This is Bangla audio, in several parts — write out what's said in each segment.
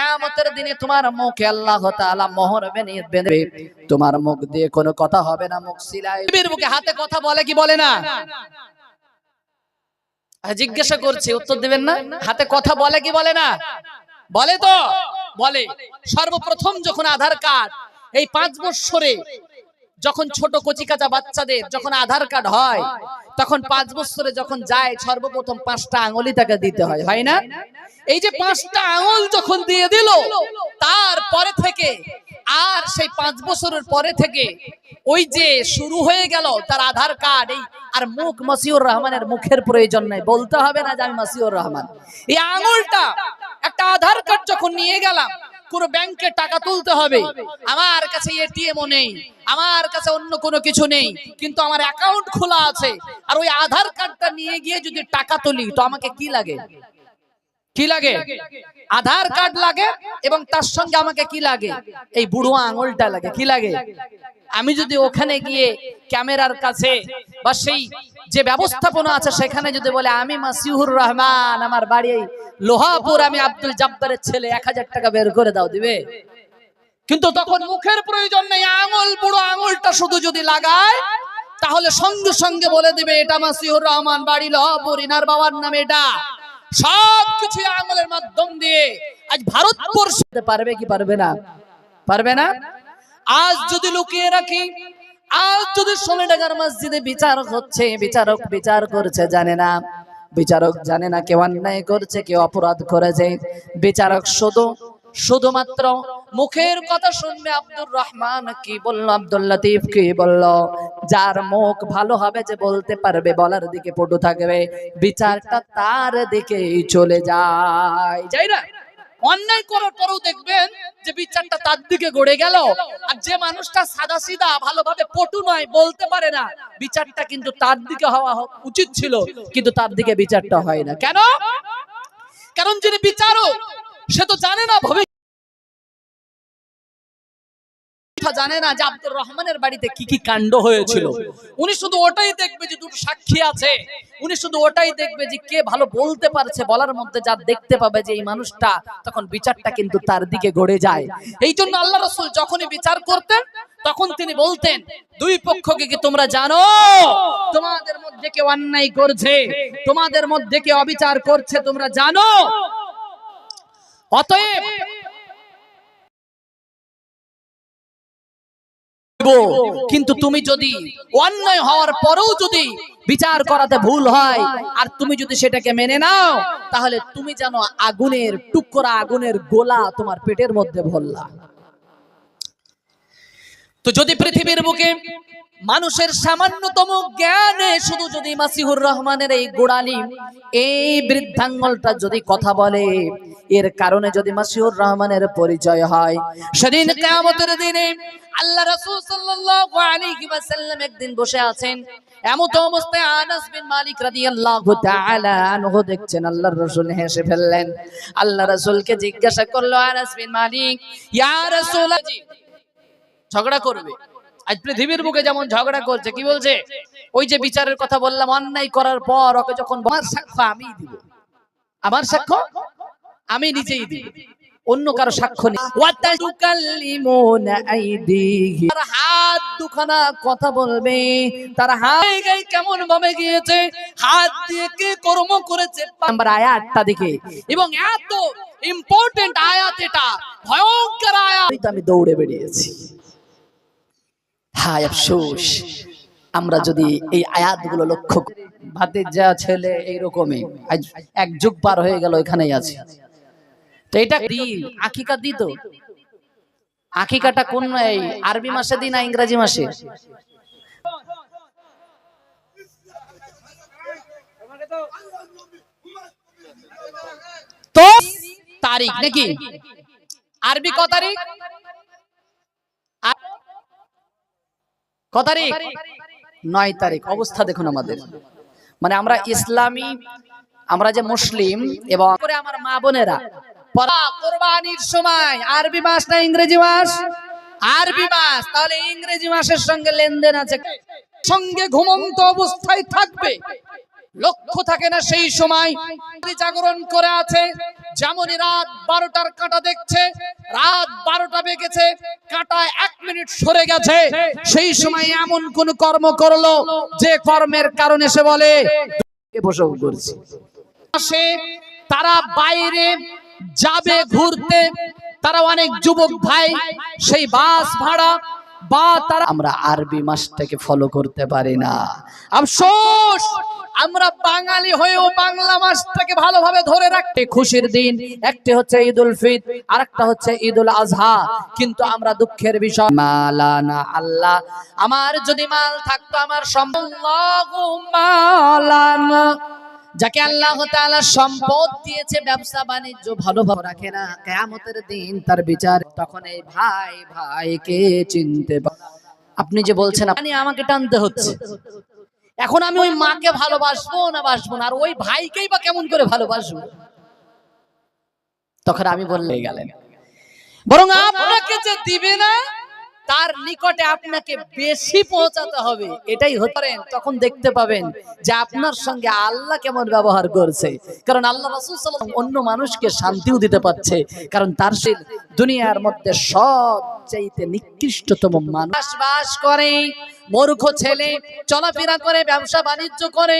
কিয়ামতের দিনে তোমার মুখে আল্লাহ তাআলা মোহর বেঁধে তোমার মুখ দিয়ে কোনো কথা হবে না, মুখ সিলাই মুখে হাতে কথা বলে কি বলে না? জিজ্ঞাসা করছি, উত্তর দিবেন না? হাতে কথা বলে কি বলে না? বলে তো? বলে। সর্বপ্রথম যখন আধার কার্ড, এই পাঁচ বছরে যখন ছোট কচিকাচা বাচ্চাদের যখন আধার কার্ড হয় তখন পাঁচ বছরে যখন যায় সর্বপ্রথম পাঁচটা আঙুলি তাকে দিতে হয় হয় না? এই যে পাঁচটা আঙুল যখন দিয়ে দিল তারপরে থেকে আর সেই পাঁচ বছরের পরে থেকে ওই যে শুরু হয়ে গেল তার আধার কার্ড এই আর মুখ মাসিউর রহমানের মুখের প্রয়োজন নাই বলতে হবে না যে আমি মাসিউর রহমান। এই আঙুলটা একটা আধার কার্ড যখন নিয়ে গেলাম কোন ব্যাংকে টাকা তুলতে হবে। আমার কাছে এটিএমও নেই। আমার কাছে অন্য কোনো কিছু নেই। কিন্তু আমার অ্যাকাউন্ট খোলা আছে। আর ওই আধার কার্ডটা নিয়ে গিয়ে যদি টাকা তুলি, তো আমাকে কি লাগে? কি লাগে? আধার কার্ড লাগে এবং তার সঙ্গে আমাকে কি লাগে? এই বুড়ো আঙুলটা লাগে, কি লাগে? আমি যদি ওখানে গিয়ে ক্যামেরার কাছে বা সেই যে ব্যবস্থাপনা আছে সেখানে যদি বলে, আমি মাসিহুর রহমান, আমার বাড়ি লোহাপুর, আমি আব্দুল জব্বারের ছেলে, এক হাজার টাকা বের করে দাও, দিবে? কিন্তু তখন মুখের প্রয়োজন নেই, আঙুল, বুড়ো আঙুলটা শুধু যদি লাগায়, তাহলে সঙ্গে সঙ্গে বলে দিবে, এটা মাসিহুর রহমান বাড়ি লোহাপুর, ইনার বাবার নামে এটা। সব কিছু আঙুলের মাধ্যম দিয়ে আজ ভারতবর্ষ পারবে কি পারবে না? পারবে না? আজ যদি লুকিয়ে রাখি, আজ যদি টাকার মসজিদে বিচারক হচ্ছে, বিচারক বিচার করছে, জানে না। বিচারক জানে না কেউ অন্যায় করছে, কেউ অপরাধ করেছে। বিচারক শুধু শুধুমাত্র মুখের কথা শুনবে আব্দুর রহমান। কি বলল আব্দুল লতিফ? কি বলল? যার মুখ ভালো হবে যে বলতে পারবে, বলার দিকে পটু থাকবে। বিচারটা তার দিকেই চলে যায়। যাই না, অন্যায় করার পরেও দেখবেন যে বিচারটা তার দিকে গড়ে গেল। আর যে মানুষটা সাদা সিধা ভালোভাবে পটু নয়, বলতে পারে না, বিচারটা কিন্তু তার দিকে হওয়া উচিত ছিল, কিন্তু তার দিকে বিচারটা হয় না। কেন? কারণ যিনি বিচারক সে তো জানে না ভবিষ্যৎ। জানে না যে আব্দুর রহমানের বাড়িতে কি কি কাণ্ড হয়েছিল। উনি শুধু ওটাই দেখবে যে দুটো সাক্ষী আছে। উনি শুধু ওটাই দেখবে যে কে ভালো বলতে পারছে বলার মধ্যে যা দেখতে পাবে যে এই মানুষটা, তখন বিচারটা কিন্তু তার দিকে গড়ে যায়। এই জন্য আল্লাহ রসুল যখনই বিচার করতেন, তখন তিনি বলতেন, দুই পক্ষকে কি তোমরা জানো? তোমাদের মধ্যে কেউ অন্যায় করছে? তোমাদের মধ্যে কেউ অবিচার করছে তোমরা জানো? অতএব কিন্তু তুমি যদি অন্যায় হওয়ার পরেও যদি বিচার করাতে ভুল হয়, আর তুমি যদি সেটাকে মেনে নাও, তাহলে তুমি যেন আগুনের টুকরা, আগুনের গোলা তোমার পেটের মধ্যে ভরলা। তো যদি পৃথিবীর বুকে মানুষের সামান্যতম জ্ঞানে শুধু যদি মাসিহুর রহমানের এই গোড়ালি, এই বৃদ্ধাঙ্গলটা যদি কথা বলে, এর কারণে যদি মাসিহুর রহমানের পরিচয় হয়, সেদিন কিয়ামতের দিনে আল্লাহ রাসূল সাল্লাল্লাহু একদিন বসে আছেন আল্লাহর রাসূল আল্লাহ রাসূলকে জিজ্ঞাসা করল, আনাস বিন মালিক, ইয়া ঝগড়া করবে। আজ পৃথিবীর বুকে যেমন ঝগড়া করছে, কি বলছে? ওই যে বিচারের কথা বললাম, অন্যায় করার পর ওকে যখন আমার সাক্ষ্য আমি দিব। আমার সাক্ষ্য আমি নিজেই দিব। অন্য কারও সাক্ষ্য নেই। তার হাত দুখানা কথা বলবে। তার হাত কেমন ভাবে গিয়েছে? হাত দিয়ে কে কর্ম করেছে? নাম্বার আয়াতটা দিকে এবং এত ইম্পর্টেন্ট আয়াত এটা। ভয়ঙ্কর আয়াত। আমি দৌড়ে বেরিয়েছি। হায় আফসোস। আমরা যদি এই আয়াতগুলো লক্ষ্য ভাতের যা ছেলে এইরকমই। এক যুগ পার হয়ে গেল, এখানেই আছে। তো এটা দি আকিকা দিত? আকিকাটা কোন এই আরবি মাসে দিন না ইংরেজি মাসে? তো তারিখ নাকি? আরবি ক তারিখ? ক তারিখ? নয় তারিখ। অবস্থা দেখুন আমাদের। মানে আমরা ইসলামী, আমরা যে মুসলিম এবং আমার মা বোনেরা কোরবানির সময়, আরবি মাস না ইংরেজি মাস? আরবি মাস। তাহলে ইংরেজি মাসের সঙ্গে লেনদেন আছে। সঙ্গে ঘুমন্ত অবস্থায় থাকবে। লক্ষ্য থাকে না সেই সময়। জাগরণ করে আছে। যেমনই রাত বারোটার কাঁটা দেখছে, রাত বারোটা বেগেছে কাঁটা এক মিনিট সরে গেছে। সেই সময় এমন কোন কর্ম করল, যে কর্মের কারণে সে বলে প্রসব করছি? তারা বাইরে যাবে ঘুরতে। তারা অনেক যুবক ভাই, সেই বাস ভাড়া বা তারা, আমরা আরবি মাসটাকে ফলো করতে পারি না। আফসোস! আমরা বাঙালি হয়েও বাংলা মাসটাকে ভালোভাবে ধরে রাখতে খুশির দিন একটি হচ্ছে ঈদ উল ফিত আর একটা হচ্ছে ঈদ উল আজহা। কিন্তু আমরা দুঃখের বিষয়। মালানা আল্লাহ আমার যদি মাল থাকতো আমার মালানা যাকে আল্লাহ তাআলা সম্পদ দিয়েছে ব্যবসা বাণিজ্য ভালোভাবে রাখে না কিয়ামতের দিন তার বিচার। তখন এই ভাই ভাইকে চিনতে আপনি যে বলছেন আপনি আমাকে টানতে হচ্ছে। এখন আমি ওই মাকে ভালোবাসবো না বাসবো না? আর ওই ভাইকেই বা কেমন করে ভালোবাসবো? তখন আমি বললে গেলেন বরং আপনাকে যে দিবে না তার নিকটে আপনাকে বেশি পৌঁছাতে হবে। এটাই হতে তখন দেখতে পাবেন যে আপনার সঙ্গে আল্লাহ কেমন ব্যবহার করছে। কারণ আল্লাহ রাসূল অন্য মানুষকে শান্তিও দিতে পারছে। কারণ তার সে দুনিয়ার মধ্যে সব চাইতে নিকৃষ্টতম মানুষ। বাস করে, মূর্খ ছেলে, চলাফেরা করে, ব্যবসা বাণিজ্য করে,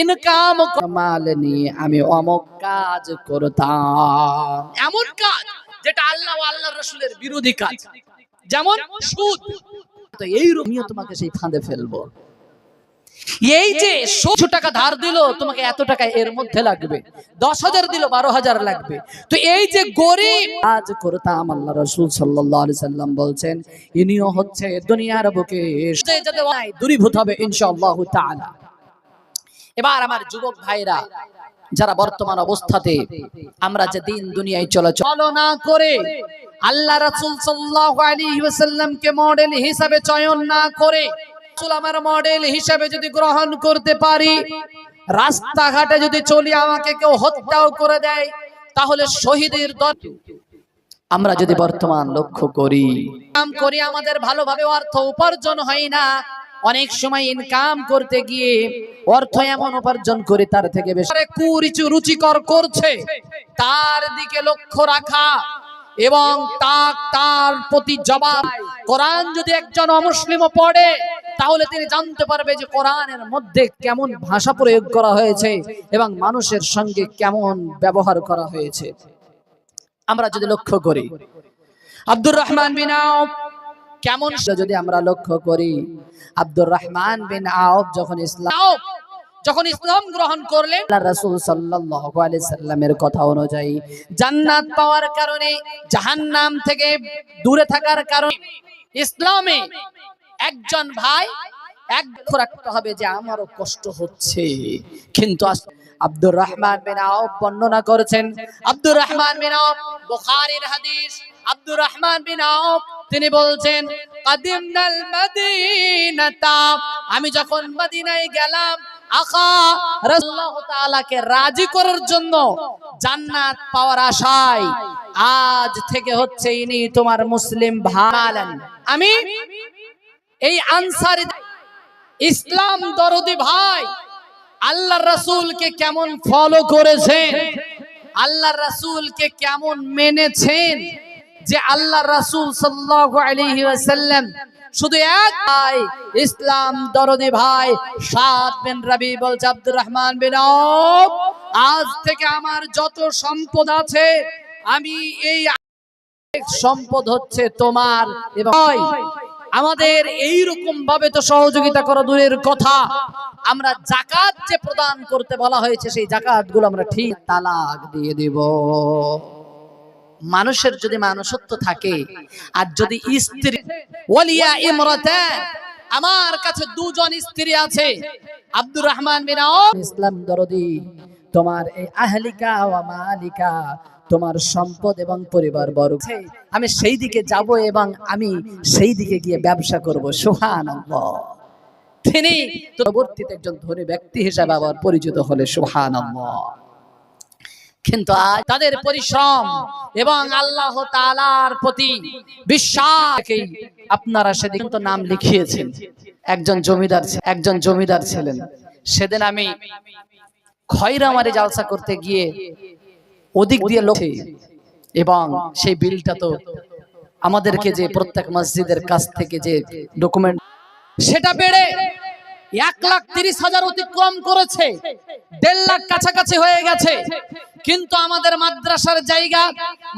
ইনকাম মাল নিয়ে আমি অমক কাজ করতাম। এমন কাজ যেটা আল্লাহ আল্লাহ রসুলের বিরোধী কাজ। যেমন সুদ। তো এই রকমিও তোমাকে সেই ফাঁদে ফেলব। এই যে সত্তর টাকা ধার দিল তোমাকে এত টাকা এর মধ্যে লাগবে। দশ হাজার দিল বারো হাজার লাগবে। তো এই যে গরিব। আজ করতাম আল্লাহ রসুল সাল্লাহ সাল্লাম বলছেন ইনিও হচ্ছে দুনিয়ার বুকে দূরীভূত হবে ইনশাআল্লাহ তাআলা। এবার আমার যুবক ভাইরা যারা বর্তমান অবস্থাতে আমরা যে দিন দুনিয়ায় চলাচল না করে আল্লাহ রাসূল আলাইহি ওয়াসাল্লামকে মডেল হিসাবে চয়ন না করে আমার মডেল হিসাবে যদি গ্রহণ করতে পারি রাস্তাঘাটে যদি চলি আমাকে কেউ হত্যাও করে দেয় তাহলে শহীদের দল আমরা যদি বর্তমান লক্ষ্য করি করি আমাদের ভালোভাবে অর্থ উপার্জন হয় না অনেক সময় ইনকাম করতে গিয়ে অর্থ এমন উপার্জন করে তার থেকে বেশি। কুরুচি রুচিকর করছে। তার দিকে লক্ষ্য রাখা এবং তার তার প্রতি জবাব। কোরআন যদি একজন অমুসলিমও পড়ে, তাহলে তিনি জানতে পারবে যে কোরআনের মধ্যে কেমন ভাষা প্রয়োগ করা হয়েছে এবং মানুষের সঙ্গে কেমন ব্যবহার করা হয়েছে। আমরা যদি লক্ষ্য করি, আব্দুর রহমান বিন আউফ কেমন যদি আমরা লক্ষ্য করি আব্দুর রহমান বিন আউফ যখন ইসলাম যখন ইসলাম গ্রহণ করলেন রাসূল সাল্লাল্লাহু আলাইহি সাল্লামের কথা অনুযায়ী জান্নাত পাওয়ার কারণে জাহান্নাম থেকে দূরে থাকার কারণে ইসলামে একজন ভাই এক রাখতে হবে যে আমারও কষ্ট হচ্ছে। কিন্তু আব্দুর রহমান বিন আউফ বর্ণনা করেছেন। আব্দুর রহমান বিন আউফ বুখারীর হাদিস। আব্দুর রহমান বিন আউফ তিনি বলছেন, কাদিমনাল মদিনাতা। আমি যখন মদিনায় গেলাম, আখা রাসূলুল্লাহ তাআলাকে রাজি করার জন্য জান্নাত পাওয়ার আশায়, আজ থেকে হচ্ছে ইনি তোমার মুসলিম ভাই আমি এই আনসারী ইসলাম দরদি ভাই আল্লাহ রাসূলকে কেমন ফলো করেছেন? আল্লাহ রাসূলকে কেমন মেনেছেন? যে আল্লাহ রাসূল সাল্লাল্লাহু শুধু এক ভাই, ইসলাম দরদি ভাই, সাদ বিন রবি বলছে, আব্দুর রহমান বিন আজ থেকে আমার যত সম্পদ আছে, আমি এই সম্পদ হচ্ছে তোমার এবং আমাদের এই রকম ভাবে তো সহযোগিতা করা দূরের কথা। আমরা জাকাত যে প্রদান করতে বলা হয়েছে, সেই জাকাত আমরা ঠিক তালাক দিয়ে দেব। মানুষের যদি মানুষত্ব থাকে, আর যদি স্ত্রী আমার কাছে দুজন স্ত্রী আছে, আব্দুর রহমান ইসলাম দরদি, তোমার এই আহলিকা ওয়া মালিকা, তোমার সম্পদ এবং পরিবার বর্গ আমি সেই দিকে যাব এবং আমি সেই দিকে গিয়ে ব্যবসা করব। সুবহানাল্লাহ। তিনি পরবর্তীতে একজন ধনী ব্যক্তি হিসাবে আবার পরিচিত হলে সুবহানাল্লাহ। কিন্তু আজ তাদের পরিশ্রম এবং আল্লাহ তালার প্রতি বিশ্বাসকেই আপনারা সেদিন তো নাম লিখিয়েছেন। একজন জমিদার একজন জমিদার ছিলেন। সেদিন আমি খয়রামারে জালসা করতে গিয়ে ওদিক দিয়ে লোকে এবং সেই বিলটা তো আমাদেরকে যে প্রত্যেক মসজিদের কাছ থেকে যে ডকুমেন্ট সেটা বেড়ে এক লাখ তিরিশ হাজার অতিক্রম করেছে, দেড় লাখ কাছাকাছি হয়ে গেছে। কিন্তু আমাদের মাদ্রাসার জায়গা,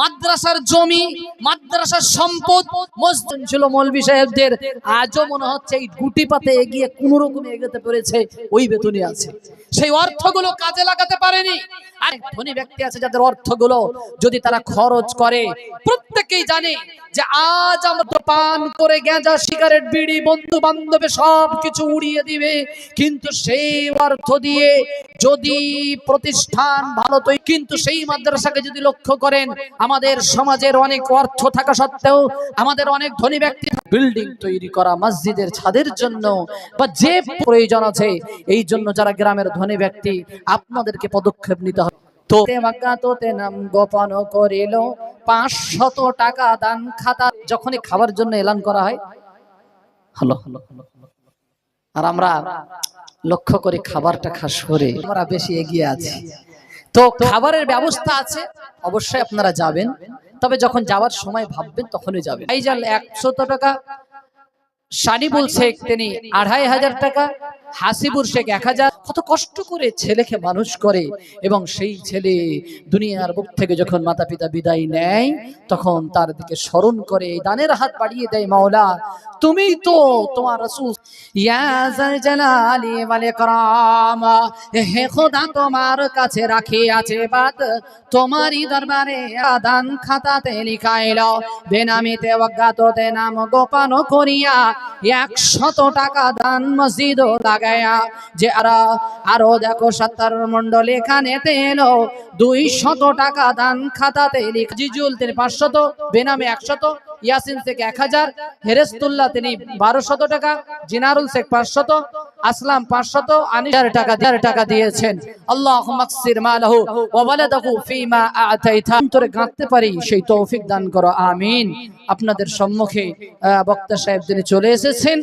মাদ্রাসার জমি, মাদ্রাসার সম্পদ, মসজিদ ছিল মৌলবি সাহেবদের। আজও মনে হচ্ছে এই গুটি পাতে এগিয়ে কোন রকমে এগোতে পেরেছে, ওই বেতনই আছে। সেই অর্থগুলো কাজে লাগাতে পারেনি। আর ধনী ব্যক্তি আছে যাদের অর্থগুলো যদি তারা খরচ করে, প্রত্যেকেই জানে যে আজ আমরা পান করে গেঁজা সিগারেট, বিড়ি বন্ধু বান্ধবে সব কিছু উড়িয়ে দিবে। কিন্তু সেই অর্থ দিয়ে যদি প্রতিষ্ঠান ভালো তৈরি কিন্তু সেই মাদ্রাসাকে যদি লক্ষ্য করেন, আমাদের সমাজের অনেক অর্থ থাকা সত্ত্বেও, আমাদের অনেক ধনী ব্যক্তি বিল্ডিং তৈরি করা মসজিদের ছাদের জন্য বা যে প্রয়োজন আছে এই জন্য যারা গ্রামের ধনী ব্যক্তি আপনাদেরকে পদক্ষেপ নিতে হবে। তো তোতে নাম গোপন করিল। পাঁচশত টাকা দান খাতা যখনই খাবার জন্য এলান করা হয়। হলো হলো হলো। আর আমরা লক্ষ্য করে খাবারটা খাস করে আমরা বেশি এগিয়ে আছি। তো খাবারের ব্যবস্থা আছে অবশ্যই আপনারা যাবেন। তবে যখন যাওয়ার সময় ভাববেন, তখনই যাবে এই একশত টাকা শানি বলছে, তিনি আড়াই হাজার টাকা হাসিবুর শেখ এক হাজার। কত কষ্ট করে ছেলেকে মানুষ করে এবং সেই ছেলে দুনিয়ার বুক থেকে যখন মাতা পিতা বিদায় নেয়, তখন তার দিকে স্মরণ করে দানের হাত বাড়িয়ে দেয়, মাওলা, তুমি তো তোমার রসুল। তোমার কাছে রাখি আছে বাত। তোমারই দরবারে আদান খাতাতে লিখাইল। বেনামিতে অজ্ঞাততে নাম গোপন করিয়া একশত টাকা দান মসজিদ লাগায়া যে আরা, আরও দেখো সত্তর মন্ডল এখানে এলো। দুই শত টাকা দান খাতাতে জিজুল তিনি পাঁচশত, বেনামে একশত, ইয়াসিন শেখ এক হাজার হেরেস্তুল্লাহ তিনি বারোশত টাকা, জিনারুল শেখ পাঁচশত, আসলাম পাঁচশত আনিসার টাকা দেড় টাকা দিয়েছেন। আল্লাহ মাকসির মালাহু ওয়া ওয়ালাদাহু ফীমা আতাইতা। অন্তরে গাঁথতে পারি, সেই তৌফিক দান করো, আমিন। আপনাদের সম্মুখে বক্তা সাহেব তিনি চলে এসেছেন